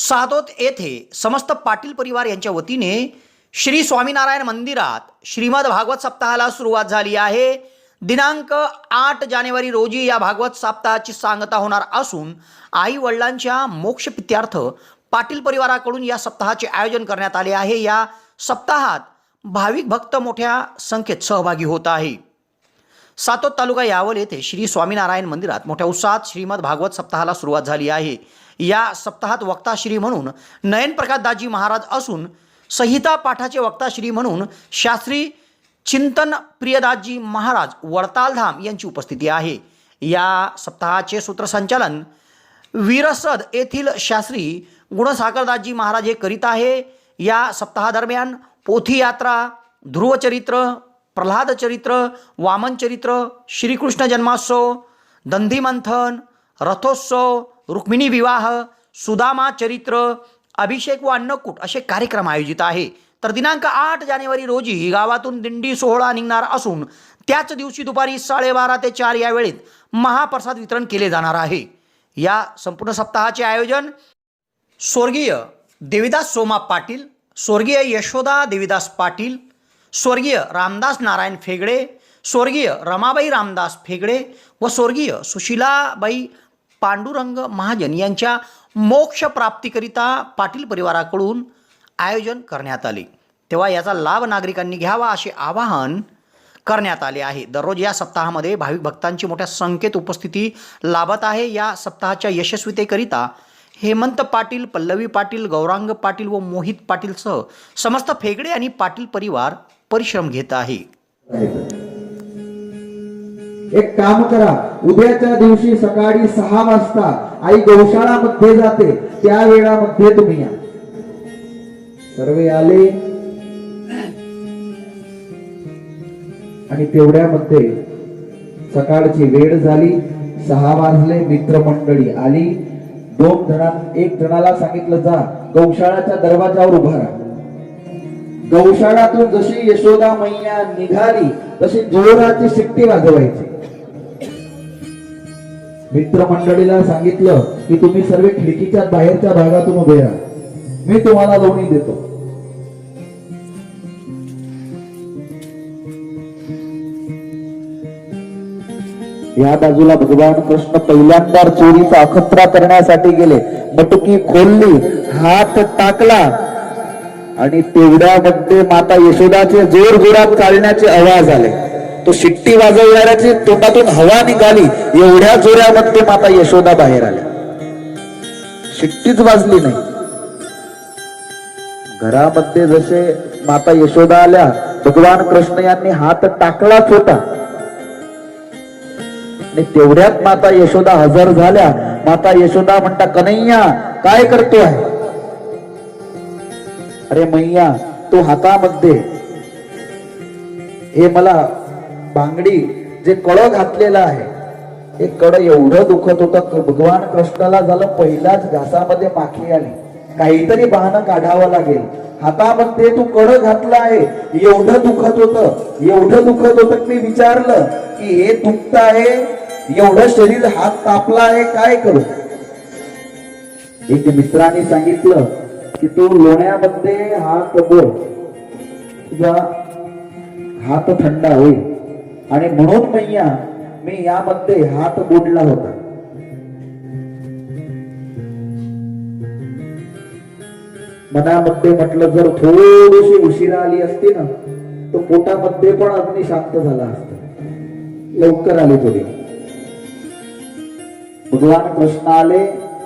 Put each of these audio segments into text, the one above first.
सादोत येथे समस्त पाटील परिवार यांच्या वतीने श्री स्वामीनारायण मंदिरात श्रीमद भागवत सप्ताहाला सुरुवात झाली आहे. दिनांक आठ जानेवारी रोजी या भागवत सप्ताहाची सांगता होणार असून आई वडिलांच्या मोक्षपित्यार्थ पाटील परिवाराकडून या सप्ताहाचे आयोजन करण्यात आले आहे. या सप्ताहात भाविक भक्त मोठ्या संख्येत सहभागी होत आहे. सातोत तालुका यावल येथे श्री स्वामीनारायण मंदिरात मोठ्या उत्साहात श्रीमद भागवत सप्ताहाला सुरुवात झाली आहे. या सप्ताहात वक्ताश्री म्हणून नयन दाजी महाराज असून संहिता पाठाचे वक्ताश्री म्हणून शास्त्री चिंतन प्रियदासजी महाराज वडतालधाम यांची उपस्थिती आहे. या सप्ताहाचे सूत्रसंचालन वीरसद येथील शास्त्री गुणसागरदासजी महाराज हे करीत आहे. या सप्ताहादरम्यान पोथी यात्रा ध्रुवचरित्र प्रल्हाद चरित्र वामन चरित्र श्रीकृष्ण जन्मोत्सव दंधीमंथन रथोत्सव रुक्मिणी विवाह सुदामा चरित्र अभिषेक व अन्नकूट असे कार्यक्रम आयोजित आहे. तर दिनांक आठ जानेवारी रोजी गावातून दिंडी सोहळा निघणार असून त्याच दिवशी दुपारी साडेबारा ते चार या वेळेत महाप्रसाद वितरण केले जाणार आहे. या संपूर्ण सप्ताहाचे आयोजन स्वर्गीय देविदास सोमा पाटील स्वर्गीय यशोदा देविदास पाटील स्वर्गीय रामदास नारायण फेगडे स्वर्गीय रमाबाई रामदास फेगडे व स्वर्गीय सुशीलाबाई पांडुरंग महाजन यांच्या मोक्ष प्राप्तीकरिता पाटील परिवाराकडून आयोजन करण्यात आले. तेव्हा याचा लाभ नागरिकांनी घ्यावा असे आवाहन करण्यात आले आहे. दररोज या सप्ताहामध्ये भाविक भक्तांची मोठ्या संख्येत उपस्थिती लाभत आहे. या सप्ताहाच्या यशस्वीतेकरिता हेमंत पाटील पल्लवी पाटील गौरांग पाटील व मोहित पाटीलसह समस्त फेगडे आणि पाटील परिवार परिश्रम घेत आहे. एक काम करा. उद्याच्या दिवशी सकाळी सहा वाजता आई गौशाळा मध्ये जाते. त्या वेळामध्ये तुम्ही या. सर्व आले? आणि तेवढ्यामध्ये सकाळची वेळ झाली. सहा वाजले. मित्रमंडळी आली. दोन जणां एक जणाला सांगितलं जा गौशाळाच्या दरवाजावर उभा राहा. गौशाळातून जशी यशोदा मैया निघाली तशी जोराची शिट्टी वाजवायची. मित्रमंडळीला सांगितलं की तुम्ही सर्व खिडकीच्या बाहेरच्या भागातून उभे राहा. मी तुम्हाला लोणी देतो. या बाजूला भगवान कृष्ण पहिल्यांदा चोरीचा अखत्रा करण्यासाठी गेले. बटुकी खोलली हात टाकला. आणि तेवढ्यामध्ये माता यशोदाचे जोर जोरात चालण्याचे आवाज आले. तो शिट्टी वाजवणाऱ्याची तोंडातून हवा निघाली एवढ्या जोऱ्यामध्ये माता यशोदा बाहेर आल्या. शिट्टीच वाजली नाही. घरामध्ये जसे माता यशोदा आल्या भगवान कृष्ण यांनी हात टाकलाच होता. आणि तेवढ्यात माता यशोदा हजर झाल्या. माता यशोदा म्हणता कन्हैया काय करतोय? अरे मैया तो हातामध्ये हे मला बांगडी जे कळ घातलेलं आहे हे कड एवढं दुखत होतं भगवान कृष्णाला झालं पहिलाच घासामध्ये माखी आली. काहीतरी बहाणं काढावं लागेल. हातामध्ये तू कड घातला आहे एवढं दुखत होतं एवढं दुखत होतं मी विचारलं की हे दुखत आहे एवढं शरीर हात तापला आहे काय करू? एक मित्राने सांगितलं की तू लोण्यामध्ये हात बोल तुझा हात थंडा होईल आणि म्हणून मैया मी यामध्ये हात बुडला होता. मनामध्ये म्हटलं जर थोडीशी उशिरा आली असती ना तर पोटामध्ये पण अग्नी शांत झाला असत. लवकर आली थोडी. भगवान कृष्ण आले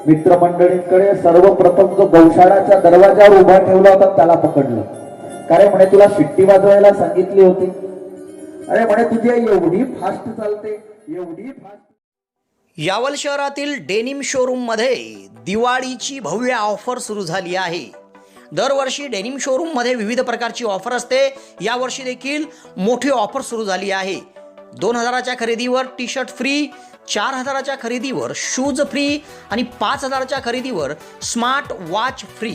मित्रमंडळींकडे सर्वप्रथम जो गौशाळाच्या दरवाजावर उभा ठेवला होता त्याला पकडलं. कारण म्हणे तुला शिट्टी वाजवायला सांगितली होती. अरे म्हणे तुझी एवढी फास्ट चालते एवढी फास्ट यावल शहरातील डेनिम शोरूममध्ये दिवाळीची भव्य ऑफर सुरू झाली आहे. दरवर्षी डेनिम शोरूममध्ये विविध प्रकारची ऑफर असते. यावर्षी देखील मोठी ऑफर सुरू झाली आहे. दोन हजाराच्या खरेदीवर टी शर्ट फ्री चार हजाराच्या खरेदीवर शूज फ्री आणि पाच हजाराच्या खरेदीवर स्मार्ट वॉच फ्री